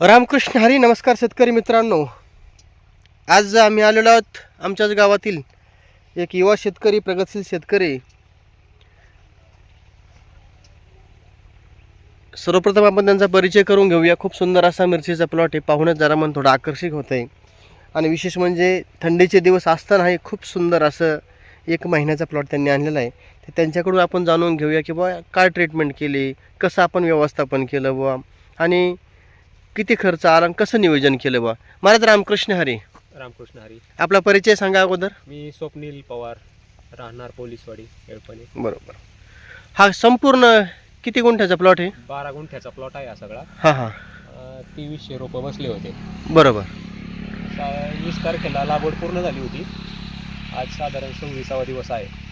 रामकृष्ण हरी नमस्कार शेतकरी मित्रांनो. आज आम्ही आलेलो आहोत आमच्याच गावातील एक युवा शेतकरी प्रगतशील शेतकरी. सर्वप्रथम आपण त्यांचा परिचय करून घेऊया. खूप सुंदर असा मिरचीचा प्लॉट आहे. पाहूनच जरा मन थोडं आकर्षित होत आहे आणि विशेष म्हणजे थंडीचे दिवस असताना हे खूप सुंदर असं एक महिन्याचा प्लॉट त्यांनी आणलेला आहे. तर त्यांच्याकडून आपण जाणून घेऊया की बुवा काय ट्रीटमेंट केली? कसं आपण व्यवस्थापन केलं बुवा? आणि किती खर्च आला आणि कसं नियोजन केलं बुवा? महाराज रामकृष्ण हरी. रामकृष्ण हरी. आपला परिचय सांगा अगोदर. मी स्वप्नील पवार राहणार पोलीसवाडी येळपणे. बरोबर. हा संपूर्ण किती गुंठ्याचा प्लॉट आहे? बारा गुंठ्याचा प्लॉट आहे हा सगळा. हां हां. अं, तेवीसशे रोपं बसले होते. बरोबर. सा- वीस तारखेला लागवड पूर्ण झाली होती. आज साधारण सव्वीसावा दिवस आहे.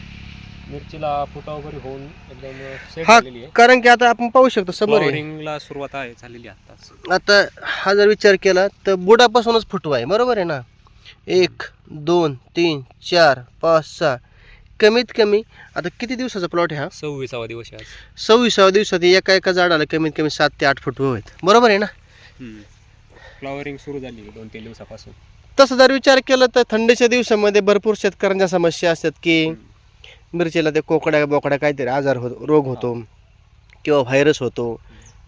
मिरचीला फुटा वगैरे होऊन एकदम सेट हा झालेली आहे. कारण की आता आपण पाहू शकतो समोर आहे. फ्लॉवरिंगला सुरुवात आहे झालेली आहे आताच आता हा जर विचार केला तर बुडापासूनच फुटवा आहे. बरोबर आहे ना? एक दोन तीन चार पाच सहा. कमीत कमी आता किती दिवसाचा प्लॉट आहे हा? सव्वीसावा दिवस आहे आज. सव्वीसाव्या दिवसात एका एका झाडाला कमीत कमी सात ते आठ फुटवे आहेत. बरोबर आहे ना? फ्लॉवरिंग सुरू झाली दोन तीन दिवसापासून. तसं जर विचार केला तर थंडीच्या दिवसामध्ये भरपूर शेतकऱ्यांच्या समस्या असतात की मिरचीला ते कोकड्या बोकड्या काहीतरी आजार हो रोग होतो किंवा व्हायरस होतो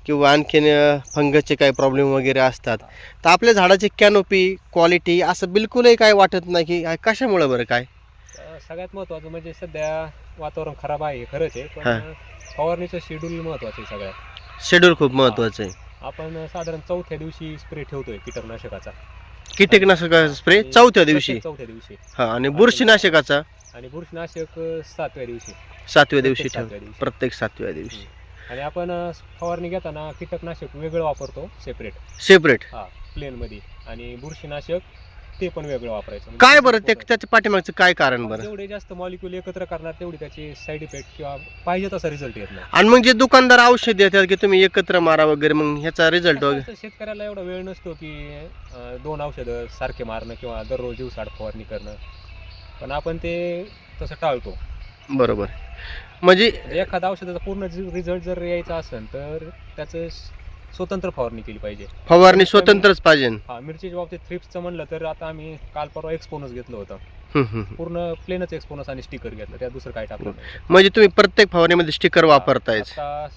किंवा आणखीन फंगसचे काही प्रॉब्लेम वगैरे असतात. तर आपल्या झाडाची कॅनोपी क्वालिटी असं बिलकुलही काय वाटत नाही की कशामुळं बरं काय? सगळ्यात महत्त्वाचं म्हणजे सध्या वातावरण खराब आहे खरंच आहे. पण फवारणीचं शेड्यूल महत्त्वाचं आहे सगळ्यात. शेड्यूल खूप महत्त्वाचं आहे. आपण साधारण चौथ्या दिवशी स्प्रे ठेवतोय कीटकनाशकाचा. कीटकनाशक स्प्रे चौथ्या दिवशी? चौथ्या दिवशी. हा आणि बुरशीनाशकाचा? आणि बुरशीनाशक सातव्या दिवशी. सातव्या दिवशी प्रत्येक ठेव सातव्या दिवशी. प्रत्येक सातव्या दिवशी. आणि आपण अं, फवारणी घेताना कीटकनाशक वेगळं वापरतो सेपरेट सेपरेट हा प्लेन मध्ये. आणि बुरशीनाशक ते पण वेगळं वापरायचं. म्हणजे काय बरं? ते त्याचं त्याच्या पाठीमागचं काय कारण बरं? जेवढे जास्त मॉलिक्युल एकत्र करणार तेवढी त्याची साईड इफेक्ट किंवा पाहिजे तसा रिझल्ट येत नाही. आणि मग जे दुकानदार औषध देतात की तुम्ही एकत्र मारा वगैरे मग ह्याचा रिझल्ट कसं वगैरे? असतं, शेतकऱ्याला एवढा वेळ नसतो की अं, दोन औषधं सारखे मारणं किंवा दररोज दिवसाड फवारणी करणं. पण आपण ते तसं टाळतो. बरोबर. म्हणजे म्हणजे एखाद्या औषधाचा पूर्ण रिझल्ट जर यायचा असेल तर त्याचं स्वतंत्र फवारणी केली पाहिजे. फवारणी स्वतंत्रच पाहिजे. हा मिरचीच्या बाबतीत थ्रिप्सचं म्हणलं तर आता आम्ही काल परवा एक्सपोनस घेतलं होतं. पूर्ण प्लेनच एक्सपोनस आणि स्टिकर घेतलं. त्यात दुसरं काय टाकलं नाही. म्हणजे तुम्ही प्रत्येक फवारणीमध्ये स्टिकर वापरतायच. आता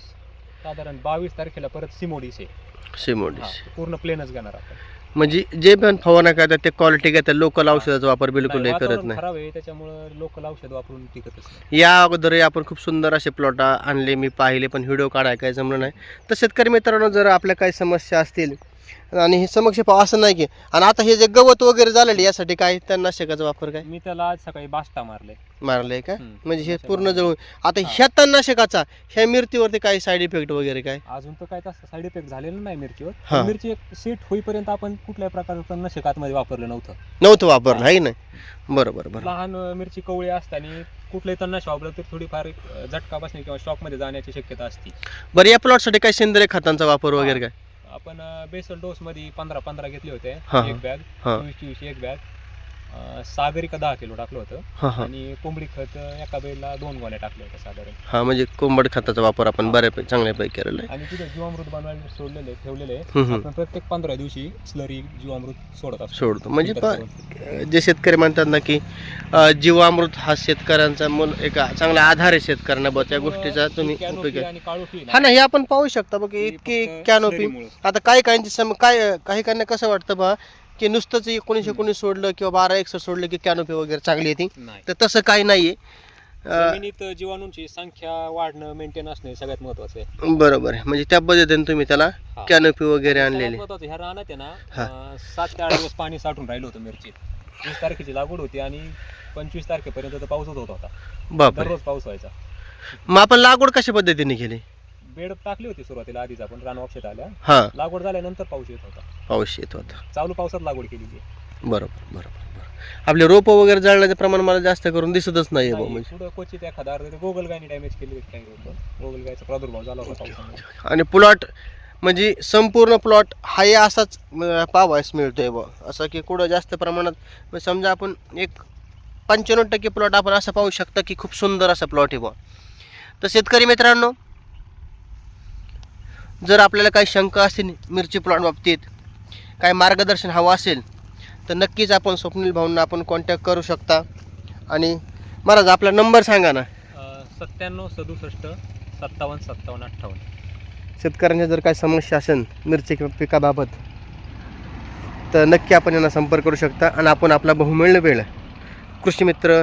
साधारण बावीस तारखेला परत सिमोडीस आहे. हा, सिमोडिस पूर्ण प्लेनच घेणार आपण. म्हणजे जे पण फवारणा करतात ते क्वालिटी घेतात. लोकल औषधाचा वापर बिलकुल नाही, करत वातावरण नाही. खराब आहे त्याच्यामुळे लोकल औषध वापरून नाही या अगोदर आपण खूप सुंदर असे प्लॉट आणले मी पाहिले पण व्हिडिओ काढाय काय जमलं नाही. तर शेतकरी मित्रांनो जर आपल्या काही समस्या असतील आणि हे समक्ष पाहू असं नाही की आणि आता हे जे गवत वगैरे झालेले यासाठी काय त्या नाशकाचा वापर काय? मी त्याला आज सकाळी बास्टा मारले. मारलंय का? हम्म. म्हणजे हे पूर्ण. जवळ आता. ह्या तणनाशकाचा ह्या मिरतीवरती काही साईड इफेक्ट वगैरे काय? अजून तर काय तसं साईड इफेक्ट झालेला नाही मिरचीवर. हा. पण मिरची एक सेट होईपर्यंत आपण कुठल्याही प्रकारचं नशक आतमध्ये वापरलं नव्हतं. नव्हतं वापरलं आहे नाही बरोबर बरोबर. लहान अं, मिरची कवळी असताना कुठल्याही तणनाशक वापरलं तर थोडीफार एक, अं, झटका बसणे किंवा शॉकमध्ये जाण्याची शक्यता असते. बरं या प्लॉटसाठी काय सेंद्रिय खतांचा वापर वगैरे काय? आपण बेसल डोस मध्ये पंधरा पंधरा घेतले होते हा, एक बॅग हा. चोवीस चोवीस एक बॅग सागरिका दहा किलो टाकलं होतं. हां हां. आणि कोंबडी खत एका बेलला दोन गोण्या टाकल्या होत्या साधारण. हा म्हणजे कोंबड खताचा वापर आपण बऱ्यापैकी चांगल्यापैकी केलेला आहे. आणि तिथे जीवामृत बनवायला सोडलेले ठेवलेले हम्म, हम्म. आपण प्रत्येक पंधरा दिवशी स्लरी जीवामृत सोडत असतो. सोडतो. म्हणजे करून. जे शेतकरी म्हणतात ना की अ, जीवामृत हा शेतकऱ्यांचा मूल एक चांगला आधार आहे शेतकऱ्यांना त्या गोष्टीचा तुम्ही Canopy उपयोग आहे. आणि काळोखी ना, हा ना हे आपण पाहू शकता बघ इतकी फक्त कॅनोपी. आता काही काहींची सम काय काही काहींना कसं वाटतं बा की नुसतंच एकोणीस एकोणीस सोडलं किंवा बारा एकसष्ट सोडलं की कॅनोपी वगैरे चांगली येते. नाही. तर तसं काही नाहीये. अ, जमिनीत जीवाणूंची संख्या वाढणं मेंटेन असणे सगळ्यात महत्वाचं आहे. बरोबर आहे. म्हणजे त्या पद्धतीने तुम्ही त्याला हा. कॅनोपी वगैरे सगळ्यात आणलेली. महत्वाचं ह्या रानात आहे ना हा. अं, सात ते आठ दिवस पाणी साठून राहिलं होतं मिरचीत. वीस तारखेची लागवड होती आणि पंचवीस तारखेपर्यंत तर पाऊसच होत होता. बापरे. दररोज पाऊस व्हायचा. मग आपण लागवड कशा पद्धतीने केली? बेड टाकली होती सुरुवातीला आधीच आपण रान ऑप्शेट आल्या. हा. लागवड झाल्यानंतर पाऊस येत होता. पाऊस येत होता. चालू पावसात लागवड केलेली आहे. बरोबर बरोबर बरोबर. आपले रोपं वगैरे जळण्याचं प्रमाण मला जास्त करून दिसतच नाही म्हणजे. पुढं क्वचित एखादा अर्ध गोगल गायने डॅमेज केली काही होतं गोगल गायचा प्रादुर्भाव झाला होता पावसामुळे. आणि प्लॉट म्हणजे संपूर्ण प्लॉट हाही असाच अं, पाहावयास मिळतोय बुवा असं की कुठं जास्त प्रमाणात म्हणजे समजा आपण एक पंच्याण्णव टक्के प्लॉट आपण असं पाहू शकता की खूप सुंदर असा प्लॉट आहे बुवा तर शेतकरी मित्रांनो जर आपल्याला काही शंका असतील मिरची प्लॉट बाबतीत काही मार्गदर्शन हवं असेल तर नक्कीच आपण स्वप्नील भाऊंना आपण कॉन्टॅक्ट करू शकता. आणि महाराज आपला नंबर सांगा ना. सत्त्याण्णव सदुसष्ट सत्तावन्न सत्तावन्न अठ्ठावन्न. शेतकऱ्यांच्या जर काही समस्या असेल मिरची किंवा पिकाबाबत तर नक्की आपण यांना संपर्क करू शकता. आणि आपण आपला बहुमिळ वेळ कृषी मित्र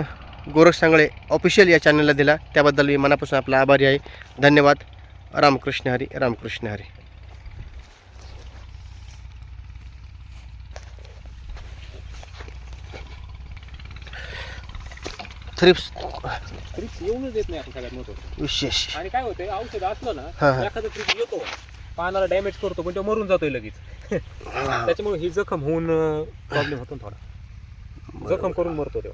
गोरख सांगळे ऑफिशियल या चॅनलला दिला. त्याबद्दल मी मनापासून आपला आभारी आहे. धन्यवाद. रामकृष्ण हरी रामकृष्ण हरी. थ्रिप्स ट्रिप्स येऊनच देत नाही आपण सगळ्यात महत्वाचं. विशेष. आणि काय होतंय औषध असलं हा, हा. ना एखादा ट्रिप येतो. पानाला डॅमेज करतो पण तो मरून जातोय लगेच. त्याच्यामुळे ही जखम होऊन प्रॉब्लेम होतो ना थोडा. जखम करून मरतो तो.